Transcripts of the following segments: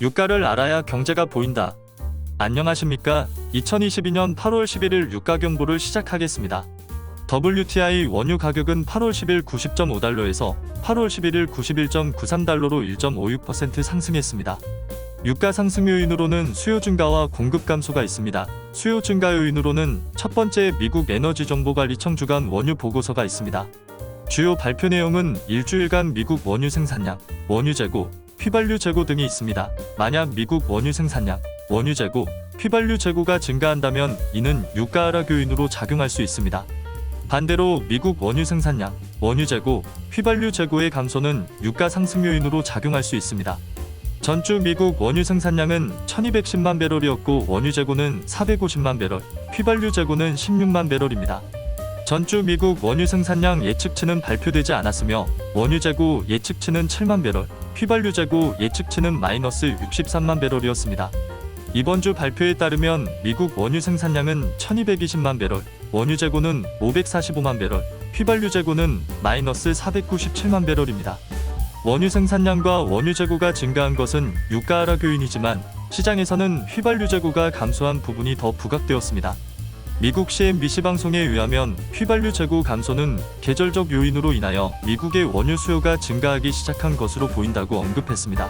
유가를 알아야 경제가 보인다. 안녕하십니까? 2022년 8월 11일 유가 경보를 시작하겠습니다. WTI 원유 가격은 8월 10일 90.5달러에서 8월 11일 91.93달러로 1.56% 상승했습니다. 유가 상승 요인으로는 수요 증가와 공급 감소가 있습니다. 수요 증가 요인으로는 첫 번째 미국 에너지정보관리청 주간 원유 보고서가 있습니다. 주요 발표 내용은 일주일간 미국 원유 생산량, 원유 재고, 휘발유 재고 등이 있습니다. 만약 미국 원유 생산량, 원유 재고, 휘발유 재고가 증가한다면 이는 유가 하락 요인으로 작용할 수 있습니다. 반대로 미국 원유 생산량, 원유 재고, 휘발유 재고의 감소는 유가 상승 요인으로 작용할 수 있습니다. 전주 미국 원유 생산량은 1210만 배럴이었고 원유 재고는 450만 배럴, 휘발유 재고는 16만 배럴입니다. 전주 미국 원유 생산량 예측치는 발표되지 않았으며 원유 재고 예측치는 7만 배럴, 휘발유 재고 예측치는 마이너스 63만 배럴이었습니다. 이번 주 발표에 따르면 미국 원유 생산량은 1220만 배럴, 원유 재고는 545만 배럴, 휘발유 재고는 마이너스 497만 배럴입니다. 원유 생산량과 원유 재고가 증가한 것은 유가 하락 요인이지만 시장에서는 휘발유 재고가 감소한 부분이 더 부각되었습니다. 미국 CNBC 방송에 의하면 휘발유 재고 감소는 계절적 요인으로 인하여 미국의 원유 수요가 증가하기 시작한 것으로 보인다고 언급했습니다.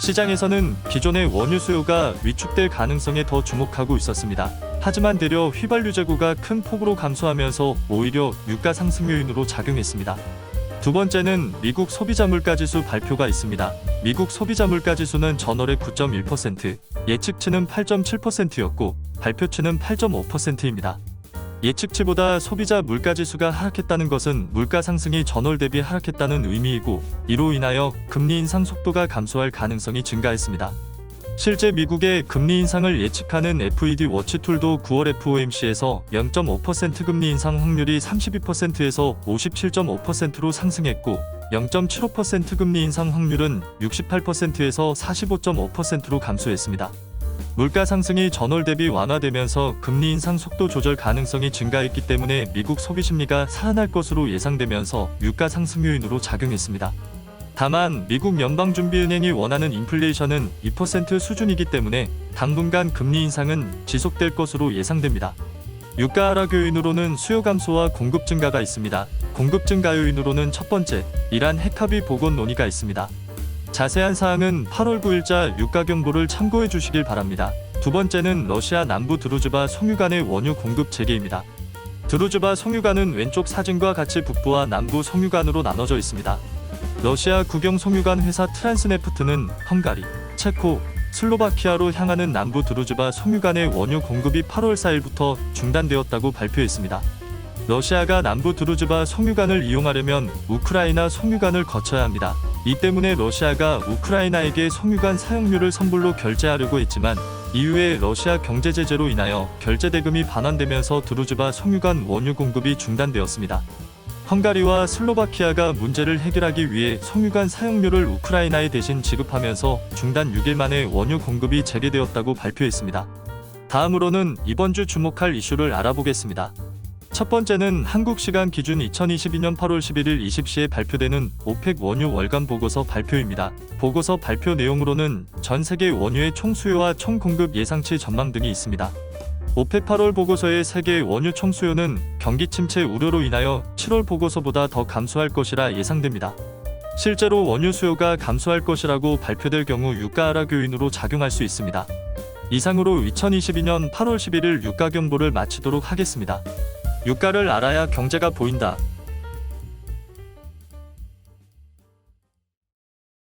시장에서는 기존의 원유 수요가 위축될 가능성에 더 주목하고 있었습니다. 하지만 되려 휘발유 재고가 큰 폭으로 감소하면서 오히려 유가 상승 요인으로 작용했습니다. 두 번째는 미국 소비자 물가 지수 발표가 있습니다. 미국 소비자 물가 지수는 전월에 9.1%, 예측치는 8.7%였고 발표치는 8.5%입니다. 예측치보다 소비자 물가 지수가 하락했다는 것은 물가 상승이 전월 대비 하락했다는 의미이고 이로 인하여 금리 인상 속도가 감소할 가능성이 증가했습니다. 실제 미국의 금리 인상을 예측하는 FED 워치 툴도 9월 FOMC에서 0.5% 금리 인상 확률이 32%에서 57.5%로 상승했고 0.75% 금리 인상 확률은 68%에서 45.5%로 감소했습니다. 물가 상승이 전월 대비 완화되면서 금리 인상 속도 조절 가능성이 증가했기 때문에 미국 소비 심리가 살아날 것으로 예상되면서 유가 상승 요인으로 작용했습니다. 다만 미국 연방준비은행이 원하는 인플레이션은 2% 수준이기 때문에 당분간 금리 인상은 지속될 것으로 예상됩니다. 유가 하락 요인으로는 수요 감소와 공급 증가가 있습니다. 공급 증가 요인으로는 첫 번째, 이란 핵합의 복원 논의가 있습니다. 자세한 사항은 8월 9일자 유가 경보를 참고해 주시길 바랍니다. 두 번째는 러시아 남부 드루즈바 송유관의 원유 공급 재개입니다. 드루즈바 송유관은 왼쪽 사진과 같이 북부와 남부 송유관으로 나눠져 있습니다. 러시아 국영 송유관 회사 트란스네프트는 헝가리, 체코, 슬로바키아로 향하는 남부 드루즈바 송유관의 원유 공급이 8월 4일부터 중단되었다고 발표했습니다. 러시아가 남부 드루즈바 송유관을 이용하려면 우크라이나 송유관을 거쳐야 합니다. 이 때문에 러시아가 우크라이나에게 송유관 사용료를 선불로 결제하려고 했지만 이후에 러시아 경제 제재로 인하여 결제 대금이 반환되면서 드루즈바 송유관 원유 공급이 중단되었습니다. 헝가리와 슬로바키아가 문제를 해결하기 위해 송유관 사용료를 우크라이나에 대신 지급하면서 중단 6일 만에 원유 공급이 재개되었다고 발표했습니다. 다음으로는 이번 주 주목할 이슈를 알아보겠습니다. 첫 번째는 한국 시간 기준 2022년 8월 11일 20시에 발표되는 오펙 원유 월간 보고서 발표입니다. 보고서 발표 내용으로는 전 세계 원유의 총 수요와 총 공급 예상치 전망 등이 있습니다. 오펙 8월 보고서의 세계 원유 총 수요는 경기 침체 우려로 인하여 7월 보고서보다 더 감소할 것이라 예상됩니다. 실제로 원유 수요가 감소할 것이라고 발표될 경우 유가 하락 요인으로 작용할 수 있습니다. 이상으로 2022년 8월 11일 유가 경보를 마치도록 하겠습니다. 유가를 알아야 경제가 보인다.